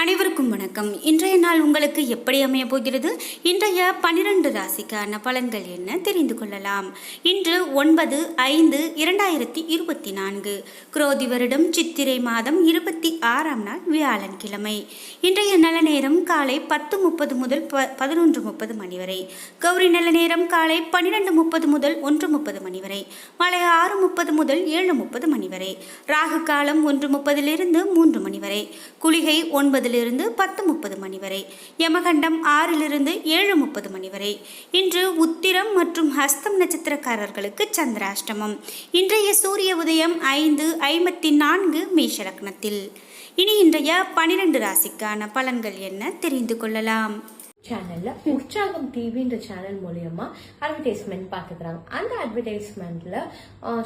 அனைவருக்கும் வணக்கம். இன்றைய நாள் உங்களுக்கு எப்படி அமைய போகிறது? இன்றைய பனிரெண்டு ராசிக்கான பலன்கள் என்ன? தெரிந்து கொள்ளலாம். இன்று ஒன்பது ஐந்து இரண்டாயிரத்தி இருபத்தி நான்கு. குரோதி வருடம் சித்திரை மாதம் இருபத்தி ஆறாம் நாள் வியாழன்கிழமை. இன்றைய நல்ல நேரம் காலை பத்து முப்பது முதல் ப பதினொன்று முப்பது மணி வரை. கௌரி நல்ல நேரம் காலை பன்னிரெண்டு முப்பது முதல் ஒன்று முப்பது மணி வரை. மாலை ஆறு முப்பது முதல் ஏழு முப்பது மணி வரை. ராகு காலம் ஒன்று முப்பதிலிருந்து மூன்று மணி வரை. குளிகை ஒன்பது முப்பதிலிருந்து பத்து முப்பது மணி வரை. யமகண்டம் ஆறிலிருந்து ஏழு முப்பது மணி வரை. இன்று உத்திரம் மற்றும் ஹஸ்தம் நட்சத்திரக்காரர்களுக்கு சந்திராஷ்டமம். இன்றைய சூரிய உதயம் ஐந்து ஐம்பத்தி நான்கு மேஷலக்னத்தில் இனி இன்றைய பனிரெண்டு ராசிக்கான பலன்கள் என்ன தெரிந்து கொள்ளலாம்? சேனல்ல உற்சாகம் டிவின்ற சேனல் மூலியமா அட்வர்டைஸ்மெண்ட் பார்த்துக்கிறாங்க அந்த அட்வர்டைஸ்மெண்ட்ல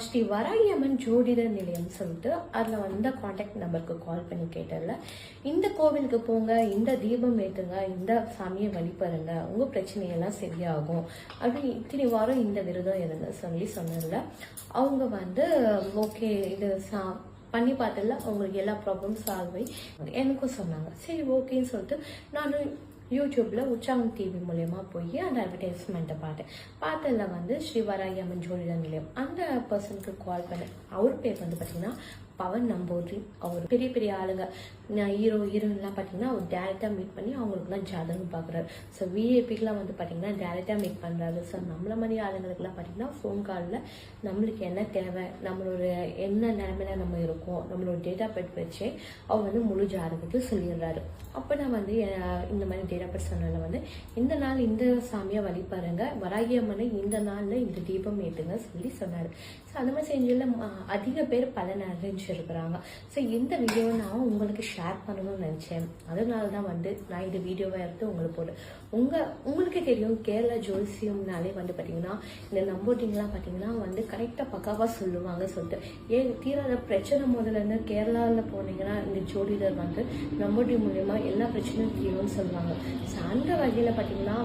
ஸ்ரீ வராகியம்மன் ஜோதிட நிலையம் சொல்லிட்டு அதுல வந்த காண்டாக்ட் நம்பருக்கு கால் பண்ணி கேட்டதுல இந்த கோவிலுக்கு போங்க இந்த தீபம் ஏத்துங்க இந்த சாமியை வழிபடுங்க உங்க பிரச்சனையெல்லாம் சரியாகும் அப்படி இத்தனை வாரம் இந்த விரதம் இருங்க சொல்லி சொன்னதுல அவங்க வந்து ஓகே இது சா பண்ணி பார்த்ததுல அவங்களுக்கு எல்லா ப்ராப்ளம் சால்வ் ஆகி எனக்கும் சொன்னாங்க. சரி ஓகேன்னு சொல்லிட்டு நான் யூடியூப்பில் உற்சாகம் டிவி மூலயமா போய் அந்த அட்வர்டைஸ்மெண்ட்டை பார்த்தேன். பார்த்ததுல வந்து ஸ்ரீவராயம்மன் ஜோதிட நிலையம். அந்த பர்சனுக்கு கால் பண்ணேன். அவர் பேர் வந்து பார்த்தீங்கன்னா பவன் நம்பூதிரி அவர் பெரிய பெரிய ஆளுங்க. நான் ஹீரோ ஹீரோயின்லாம் பார்த்தீங்கன்னா அவர் டேரெக்டாக மீட் பண்ணி அவங்களுக்குலாம் ஜாதகம் பார்க்குறாரு ஸோ விஏபிக்கெலாம் வந்து பார்த்தீங்கன்னா டேரெக்டாக மீட் பண்ணுறாரு ஸோ நம்மள மாதிரி ஆளுங்களுக்குலாம் பார்த்தீங்கன்னா ஃபோன் காலில் நம்மளுக்கு என்ன தேவை நம்மளோட என்ன நிலைமையில நம்ம இருக்கோம் நம்மளோட டேட்டா பெட் வச்சு அவர் வந்து முழு ஜாதகத்தையும் சொல்லிடுறாரு. அப்போ நான் வந்து இந்த மாதிரி டேட்டா பெட் சொன்னதில் வந்து இந்த நாள் இந்த சாமியை வழிபாருங்க. வராகி அம்மனை இந்த நாளில் இந்த தீபம் ஏற்றுங்க சொல்லி சொன்னார். ஸோ அந்த மாதிரி செஞ்சுள்ள அதிக பேர் பலன் அடைஞ்சிருக்கிறாங்க ஸோ இந்த வீடியோவை நான் உங்களுக்கு ஷேர் பண்ணணும்னு நினச்சேன். அதனால தான் வந்து நான் இந்த வீடியோவை எடுத்து உங்களுக்கு போடுறேன். உங்கள் உங்களுக்கு தெரியும் கேரளா ஜோசியம்னாலே வந்து பார்த்தீங்கன்னா இந்த நம்போட்டிங்லாம் பார்த்தீங்கன்னா வந்து கரெக்டாக பக்காவாக சொல்லுவாங்க சொல்லிட்டு ஏன் தீராத பிரச்சனை முதல்ல இருந்து கேரளாவில் போனீங்கன்னா இந்த ஜோடிடர் வந்து நம்போட்டி மூலயமா எல்லா பிரச்சனையும் தீரும்னு சொல்லுவாங்க. ஸோ அந்த வகையில் பார்த்தீங்கன்னா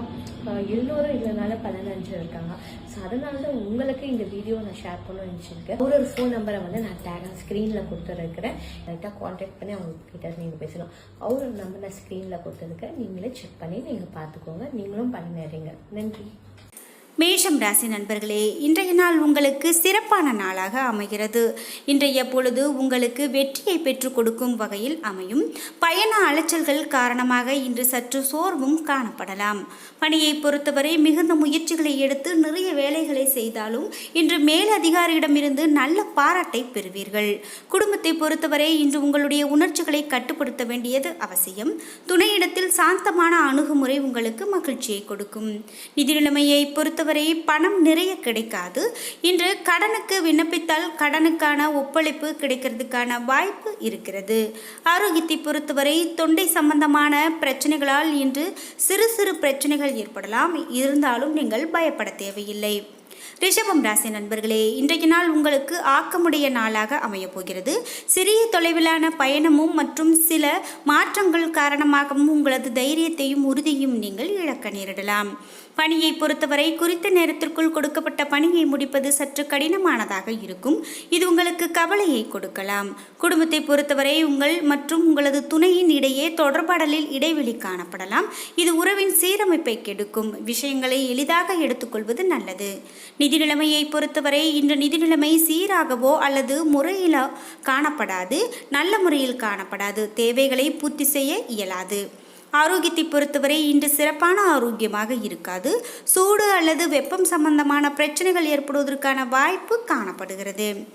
எல்லோரும் இதனால பலனடைஞ்சு இருக்காங்க ஸோ அதனால தான் உங்களுக்கு இந்த வீடியோ நான் ஷேர் பண்ணணும்னு நினச்சிருக்கேன். ஒரு ஒரு ஃபோன் நம்பரை வந்து நான் டேக் ஸ்க்ரீனில் கொடுத்துருக்கிறேன். கரெக்டாக காண்டாக்ட் பண்ணி அவங்க கிட்ட நீங்கள் பேசலாம். அவரோட நம்பர் நான் ஸ்க்ரீனில் கொடுத்துருக்கேன் நீங்களே செக் பண்ணி நீங்கள் பார்த்துக்கோங்க. நீங்களும் பண்ணிடுறீங்க நன்றி. மேஷம் ராசி நண்பர்களே இன்றைய நாள் உங்களுக்கு சிறப்பான நாளாக அமைகிறது. இன்றைய பொழுது உங்களுக்கு வெற்றியை பெற்றுக் கொடுக்கும் வகையில் அமையும். பயண அலைச்சல்கள் காரணமாக இன்று சற்று சோர்வும் காணப்படலாம். பணியை பொறுத்தவரை மிகுந்த முயற்சிகளை எடுத்து நிறைய வேலைகளை செய்தாலும் இன்று மேலதிகாரியிடமிருந்து நல்ல பாராட்டை பெறுவீர்கள். குடும்பத்தை பொறுத்தவரை இன்று உங்களுடைய உணர்ச்சிகளை கட்டுப்படுத்த வேண்டியது அவசியம். துணையிடத்தில் சாந்தமான அணுகுமுறை உங்களுக்கு மகிழ்ச்சியை கொடுக்கும். நிதி நிலைமையை பொறுத்தவரை பணம் நிறைய கிடைக்காது. இன்று கடனுக்கு விண்ணப்பித்தால் கடனுக்கான ஒப்பழைப்பு கிடைக்கிறதுக்கான வாய்ப்பு இருக்கிறது. ஆரோக்கியத்தை பொறுத்தவரை தொண்டை சம்பந்தமான பிரச்சனைகளால் இன்று சிறு சிறு பிரச்சனைகள் ஏற்படலாம். இருந்தாலும் நீங்கள் பயப்பட தேவையில்லை. ரிஷபம் ராசி நண்பர்களே இன்றைய நாள் உங்களுக்கு ஆக்கமுடைய நாளாக அமையப் போகிறது சிறிய தொலைவிலான பயணமும் மற்றும் சில மாற்றங்கள் காரணமாகவும் உங்களது தைரியத்தையும் உறுதியும் நீங்கள் இழக்க நேரிடலாம். பணியை பொறுத்தவரை குறித்த நேரத்திற்குள் கொடுக்கப்பட்ட பணியை முடிப்பது சற்று கடினமானதாக இருக்கும். இது உங்களுக்கு கவலையை கொடுக்கலாம். குடும்பத்தை பொறுத்தவரை உங்கள் மற்றும் உங்களது துணையின் இடையே தொடர்பாடலில் இடைவெளி காணப்படலாம். இது உறவின் சீரமைப்பை கெடுக்கும். விஷயங்களை எளிதாக எடுத்துக்கொள்வது நல்லது. நிதி நிலைமையை பொறுத்தவரை இன்று நிதி நிலைமை சீராகவோ அல்லது முறையிலோ காணப்படாது. நல்ல முறையில் காணப்படாது. தேவைகளை பூர்த்தி செய்ய இயலாது. ஆரோக்கியத்தை பொறுத்தவரை இன்று சிறப்பான ஆரோக்கியமாக இருக்காது. சூடு அல்லது வெப்பம் சம்பந்தமான பிரச்சனைகள் ஏற்படுவதற்கான வாய்ப்பு காணப்படுகிறது.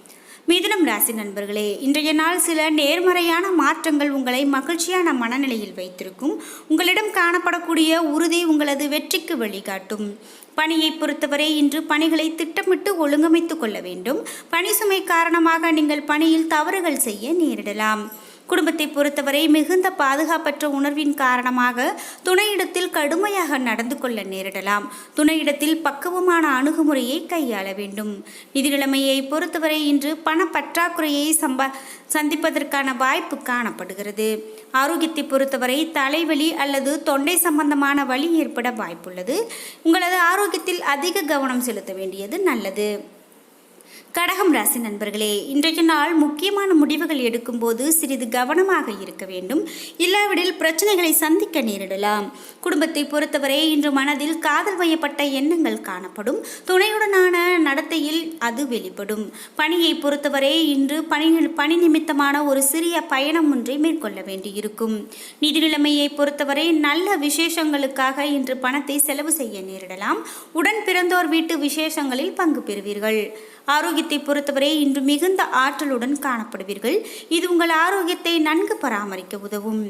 மிதுனம் ராசி நண்பர்களே இன்றைய நாள் சில நேர்மறையான மாற்றங்கள் உங்களை மகிழ்ச்சியான மனநிலையில் வைத்திருக்கும். உங்களிடம் காணப்படக்கூடிய உறுதி உங்களது வெற்றிக்கு வழிகாட்டும். பணியை பொறுத்தவரை இன்று பணிகளை திட்டமிட்டு ஒழுங்கமைத்து கொள்ள வேண்டும். பணி சுமை காரணமாக நீங்கள் பணியில் தவறுகள் செய்ய நேரிடலாம். குடும்பத்தை பொறுத்தவரை மிகுந்த பாதுகாப்பற்ற உணர்வின் காரணமாக துணையிடத்தில் கடுமையாக நடந்து கொள்ள நேரிடலாம். துணையிடத்தில் பக்குவமான அணுகுமுறையை கையாள வேண்டும். நிதி நிலைமையை பொறுத்தவரை இன்று பண பற்றாக்குறையை சம்பா சந்திப்பதற்கான வாய்ப்பு காணப்படுகிறது. ஆரோக்கியத்தை பொறுத்தவரை தலைவலி அல்லது தொண்டை சம்பந்தமான வலி ஏற்பட வாய்ப்புள்ளது. உங்களது ஆரோக்கியத்தில் அதிக கவனம் செலுத்த வேண்டியது நல்லது. கடகம் ராசி நண்பர்களே இன்றைய நாள் முக்கியமான முடிவுகள் எடுக்கும்போது சிறிது கவனமாக இருக்க வேண்டும். இல்லாவிடில் பிரச்சனைகளை சந்திக்க நேரிடலாம். குடும்பத்தை பொறுத்தவரை இன்று மனதில் காதல் வயப்பட்ட எண்ணங்கள் காணப்படும். துணையுடனான நடத்தையில் அது வெளிப்படும். பணியை பொறுத்தவரை இன்று பணி பணி நிமித்தமான ஒரு சிறிய பயணம் ஒன்றை மேற்கொள்ள வேண்டியிருக்கும். நிதி நிலைமையை பொறுத்தவரை நல்ல விசேஷங்களுக்காக இன்று பணத்தை செலவு செய்ய நேரிடலாம். உடன் பிறந்தோர் வீட்டு விசேஷங்களில் பங்கு பெறுவீர்கள். ஆரோக்கியத்தை பொறுத்தவரை இன்று மிகுந்த ஆற்றலுடன் காணப்படுவீர்கள். இது உங்கள் ஆரோக்கியத்தை நன்கு பராமரிக்க உதவும்.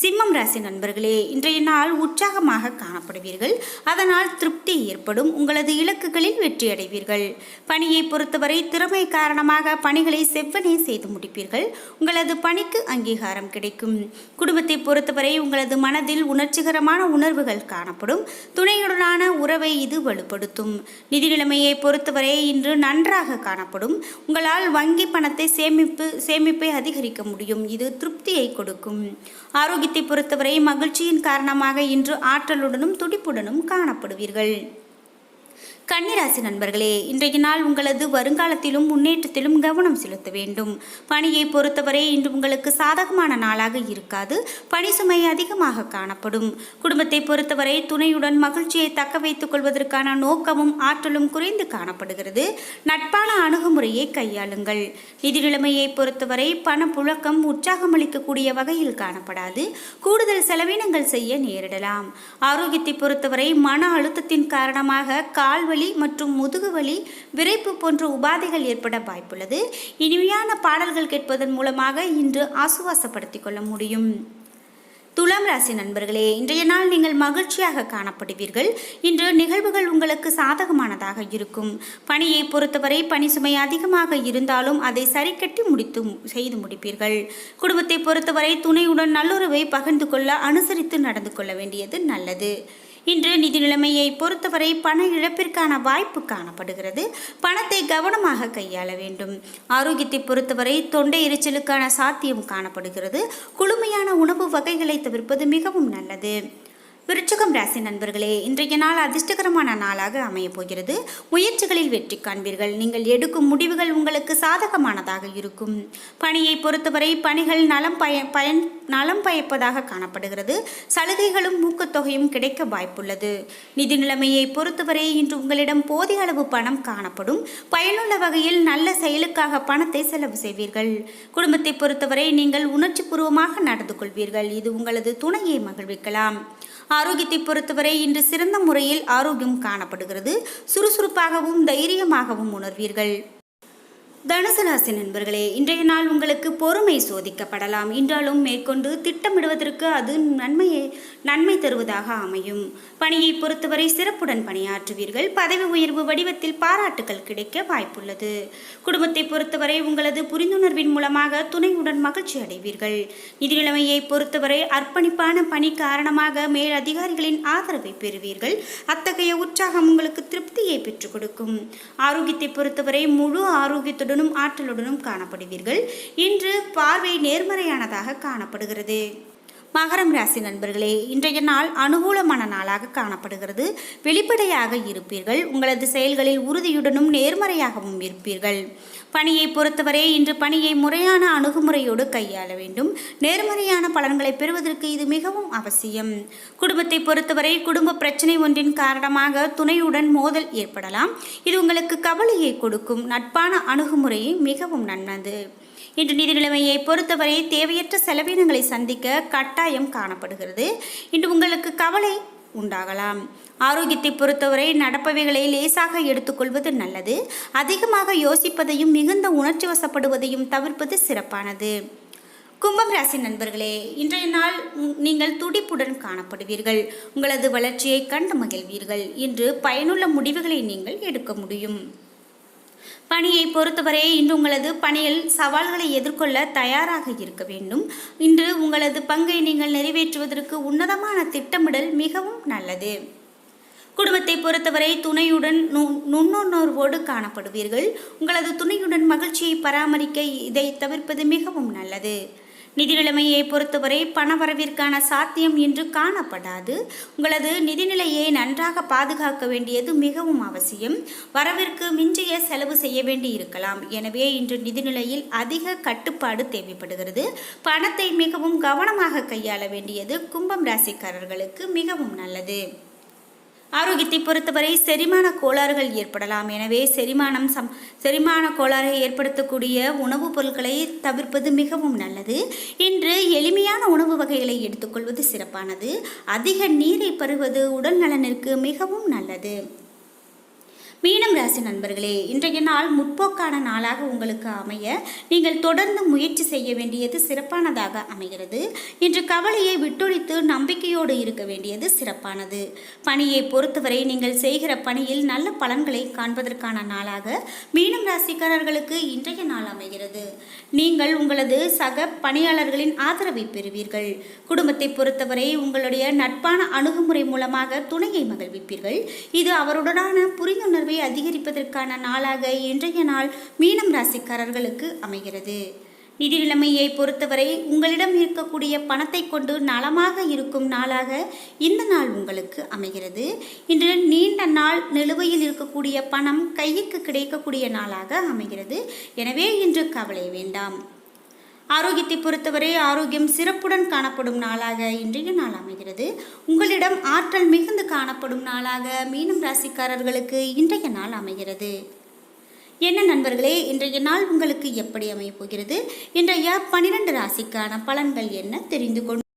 சிம்மம் ராசி நண்பர்களே இன்றைய நாள் உற்சாகமாக காணப்படுவீர்கள். அதனால் திருப்தி ஏற்படும். உங்களது இலக்குகளில் வெற்றியடைவீர்கள் பணியை பொறுத்தவரை திறமை காரணமாக பணிகளை செவ்வனே செய்து முடிப்பீர்கள். உங்களது பணிக்கு அங்கீகாரம் கிடைக்கும். குடும்பத்தை பொறுத்தவரை உங்களது மனதில் உணர்ச்சிகரமான உணர்வுகள் காணப்படும். துணையுடனான உறவை இது வலுப்படுத்தும். நிதி நிலைமையை பொறுத்தவரை இன்று நன்றாக காணப்படும். உங்களால் வங்கி பணத்தை சேமிப்பு சேமிப்பை அதிகரிக்க முடியும். இது திருப்தியை கொடுக்கும். ஆரோக்கியத்தை பொறுத்தவரை மகிழ்ச்சியின் காரணமாக இன்று ஆற்றலுடனும் துடிப்புடனும் காணப்படுவீர்கள். கன்னிராசி நண்பர்களே இன்றைய நாள் உங்களது வருங்காலத்திலும் முன்னேற்றத்திலும் கவனம் செலுத்த வேண்டும். பணியை பொறுத்தவரை இன்று உங்களுக்கு சாதகமான நாளாக இருக்காது. பணி சுமை அதிகமாக காணப்படும். குடும்பத்தை பொறுத்தவரை துணையுடன் மகிழ்ச்சியை தக்க வைத்துக் கொள்வதற்கான நோக்கமும் ஆற்றலும் குறைந்து காணப்படுகிறது. நட்பான அணுகுமுறையை கையாளுங்கள். நிதி நிலைமையை பொறுத்தவரை பணப்புழக்கம் உற்சாகமளிக்கக்கூடிய வகையில் காணப்படாது. கூடுதல் செலவினங்கள் செய்ய நேரிடலாம். ஆரோக்கியத்தை பொறுத்தவரை மன அழுத்தத்தின் காரணமாக வலி மற்றும் முதுகுவலி விரைப்பு போன்ற உபாதைகள் ஏற்பட வாய்ப்புள்ளது. இனிமையான பாடல்கள் கேட்பதன் மூலமாக இன்று ஆசுவாசப்படுத்திக் கொள்ள முடியும். துலாம் ராசி நண்பர்களே இன்றைய நாள் நீங்கள் மகிழ்ச்சியாக காணப்படுவீர்கள். இன்று நிகழ்வுகள் உங்களுக்கு சாதகமானதாக இருக்கும். பணியை பொறுத்தவரை பணி சுமை அதிகமாக இருந்தாலும் அதை சரிக்கட்டி முடித்து செய்து முடிப்பீர்கள். குடும்பத்தை பொறுத்தவரை துணையுடன் நல்லுறவை பகிர்ந்து கொள்ள அனுசரித்து நடந்து கொள்ள வேண்டியது நல்லது. இன்று நிதி நிலைமையை பொறுத்தவரை பண இழப்பிற்கான வாய்ப்பு காணப்படுகிறது. பணத்தை கவனமாக கையாள வேண்டும். ஆரோக்கியத்தை பொறுத்தவரை தொண்டை எரிச்சலுக்கான சாத்தியம் காணப்படுகிறது. குளுமையான உணவு வகைகளை தவிர்ப்பது மிகவும் நல்லது. விருச்சகம் ராசி நண்பர்களே இன்றைய நாள் அதிர்ஷ்டகரமான நாளாக அமையப் போகிறது. முயற்சிகளில் வெற்றி காண்பீர்கள். நீங்கள் எடுக்கும் முடிவுகள் உங்களுக்கு சாதகமானதாக இருக்கும். பணியை பொறுத்தவரை பணிகள் நலம் பய பயன் நலம் பயப்பதாக காணப்படுகிறது. சலுகைகளும் ஊக்கத்தொகையும் கிடைக்க வாய்ப்புள்ளது. நிதி நிலைமையை பொறுத்தவரை இன்று உங்களிடம் போதிய அளவு பணம் காணப்படும். பயனுள்ள வகையில் நல்ல செயலுக்காக பணத்தை செலவு செய்வீர்கள். குடும்பத்தை பொறுத்தவரை நீங்கள் உணர்ச்சிபூர்வமாக நடந்து கொள்வீர்கள். இது உங்களது துணையை மகிழ்விக்கலாம். ஆரோக்கியத்தை பொறுத்தவரை இன்று சிறந்த முறையில் ஆரோக்கியம் காணப்படுகிறது. சுறுசுறுப்பாகவும் தைரியமாகவும் உணர்வீர்கள். தனுசராசி நண்பர்களே இன்றைய நாள் உங்களுக்கு பொறுமை சோதிக்கப்படலாம். என்றாலும் மேற்கொண்டு திட்டமிடுவதற்கு அது நன்மையை நன்மை தருவதாக அமையும். பணியை பொறுத்தவரை சிறப்புடன் பணியாற்றுவீர்கள். பதவி உயர்வு வடிவத்தில் பாராட்டுகள் கிடைக்க வாய்ப்புள்ளது. குடும்பத்தை பொறுத்தவரை உங்களது புரிந்துணர்வின் மூலமாக துணையுடன் மகிழ்ச்சி அடைவீர்கள். நிதிநிலைமையை பொறுத்தவரை அர்ப்பணிப்பான பணி காரணமாக மேல் அதிகாரிகளின் ஆதரவை பெறுவீர்கள். அத்தகைய உற்சாகம் உங்களுக்கு திருப்தியை பெற்றுக் கொடுக்கும். ஆரோக்கியத்தை பொறுத்தவரை முழு ஆரோக்கியத்துடன் ஆற்றலுடனும் ஆற்றலுடனும் காணப்படுவீர்கள். இன்று பார்வை நேர்மறையானதாக காணப்படுகிறது. மகரம் ராசி நண்பர்களே இன்றைய நாள் அனுகூலமான நாளாக காணப்படுகிறது. வெளிப்படையாக இருப்பீர்கள். உங்களது செயல்களில் உறுதியுடனும் நேர்மறையாகவும் இருப்பீர்கள். பணியை பொறுத்தவரை இன்று பணியை முறையான அணுகுமுறையோடு கையாள வேண்டும். நேர்மறையான பலன்களை பெறுவதற்கு இது மிகவும் அவசியம். குடும்பத்தை பொறுத்தவரை குடும்ப பிரச்சனை ஒன்றின் காரணமாக துணையுடன் மோதல் ஏற்படலாம். இது உங்களுக்கு கவலையை கொடுக்கும். நட்பான அணுகுமுறையை மிகவும் நன்னது இன்று நிதி நிலைமையை பொறுத்தவரை தேவையற்ற செலவினங்களை சந்திக்க கட்டாயம் காணப்படுகிறது. இன்று உங்களுக்கு கவலை உண்டாகலாம். ஆரோக்கியத்தை பொறுத்தவரை நடப்பவைகளை லேசாக எடுத்துக்கொள்வது நல்லது. அதிகமாக யோசிப்பதையும் மிகுந்த உணர்ச்சி வசப்படுவதையும் தவிர்ப்பது சிறப்பானது. கும்பம் ராசி நண்பர்களே இன்றைய நாள் நீங்கள் துடிப்புடன் காணப்படுவீர்கள். உங்களது வளர்ச்சியை கண்டு மகிழ்வீர்கள். இன்று பயனுள்ள முடிவுகளை நீங்கள் எடுக்க முடியும். பணியை பொறுத்தவரை இன்று உங்களது பணியில் சவால்களை எதிர்கொள்ள தயாராக இருக்க வேண்டும். இன்று உங்களது பங்கை நீங்கள் நிறைவேற்றுவதற்கு உன்னதமான திட்டமிடல் மிகவும் நல்லது. குடும்பத்தை பொறுத்தவரை துணையுடன் நு- நுண்ணுணர்வோடு காணப்படுவீர்கள். உங்களது துணையுடன் மகிழ்ச்சியை பராமரிக்க இதை தவிர்ப்பது மிகவும் நல்லது. நிதி நிலைமையை பொறுத்தவரை பணவரவிற்கான சாத்தியம் இன்று காணப்படாது. உங்களது நிதிநிலையை நன்றாக பாதுகாக்க வேண்டியது மிகவும் அவசியம். வரவிற்கு மிஞ்சிய செலவு செய்ய வேண்டி இருக்கலாம். எனவே இன்று நிதிநிலையில் அதிக கட்டுப்பாடு தேவைப்படுகிறது. பணத்தை மிகவும் கவனமாக கையாள வேண்டியது கும்பம் ராசிக்காரர்களுக்கு மிகவும் நல்லது. ஆரோக்கியத்தை பொறுத்தவரை செரிமான கோளாறுகள் ஏற்படலாம். எனவே செரிமானம் சம் செரிமான கோளாறை ஏற்படுத்தக்கூடிய உணவுப் பொருட்களை தவிர்ப்பது மிகவும் நல்லது. இன்று எளிமையான உணவு வகைகளை எடுத்துக்கொள்வது சிறப்பானது. அதிக நீரை பருவது உடல் நலனிற்கு மிகவும் நல்லது. மீனம் ராசி நண்பர்களே இன்றைய நாள் முற்போக்கான நாளாக உங்களுக்கு அமைய நீங்கள் தொடர்ந்து முயற்சி செய்ய வேண்டியது சிறப்பானதாக அமைகிறது. இன்று கவலையை விட்டொழித்து நம்பிக்கையோடு இருக்க வேண்டியது சிறப்பானது. பணியை பொறுத்தவரை நீங்கள் செய்கிற பணியில் நல்ல பலன்களை காண்பதற்கான நாளாக மீனம் ராசிக்காரர்களுக்கு இன்றைய நாள் அமைகிறது. நீங்கள் உங்களது சக பணியாளர்களின் ஆதரவை பெறுவீர்கள். குடும்பத்தை பொறுத்தவரை உங்களுடைய நட்பான அணுகுமுறை மூலமாக துணையை மகிழ்விப்பீர்கள். இது அவருடனான புரிந்துணர்வு அதிகரிப்பதற்கான நாளாக இன்றைய நாள் மீனம் ராசிக்காரர்களுக்கு அமைகிறது. நிதி நிலைமையை பொறுத்தவரை உங்களிடம் இருக்கக்கூடிய பணத்தை கொண்டு நலமாக இருக்கும் நாளாக இந்த நாள் உங்களுக்கு அமைகிறது. இன்று நீண்ட நாள் நிலுவையில் இருக்கக்கூடிய பணம் கைக்கு கிடைக்கக்கூடிய நாளாக அமைகிறது. எனவே இன்று கவலை வேண்டாம். ஆரோக்கியத்தை பொறுத்தவரை ஆரோக்கியம் சிறப்புடன் காணப்படும் நாளாக இன்றைய நாள் அமைகிறது. உங்களிடம் ஆற்றல் மிகுந்து காணப்படும் நாளாக மீனம் ராசிக்காரர்களுக்கு இன்றைய நாள் அமைகிறது. என்ன நண்பர்களே இன்றைய நாள் உங்களுக்கு எப்படி அமையப் போகிறது? இன்றைய பனிரெண்டு ராசிக்கான பலன்கள் என்ன தெரிந்து கொண்டு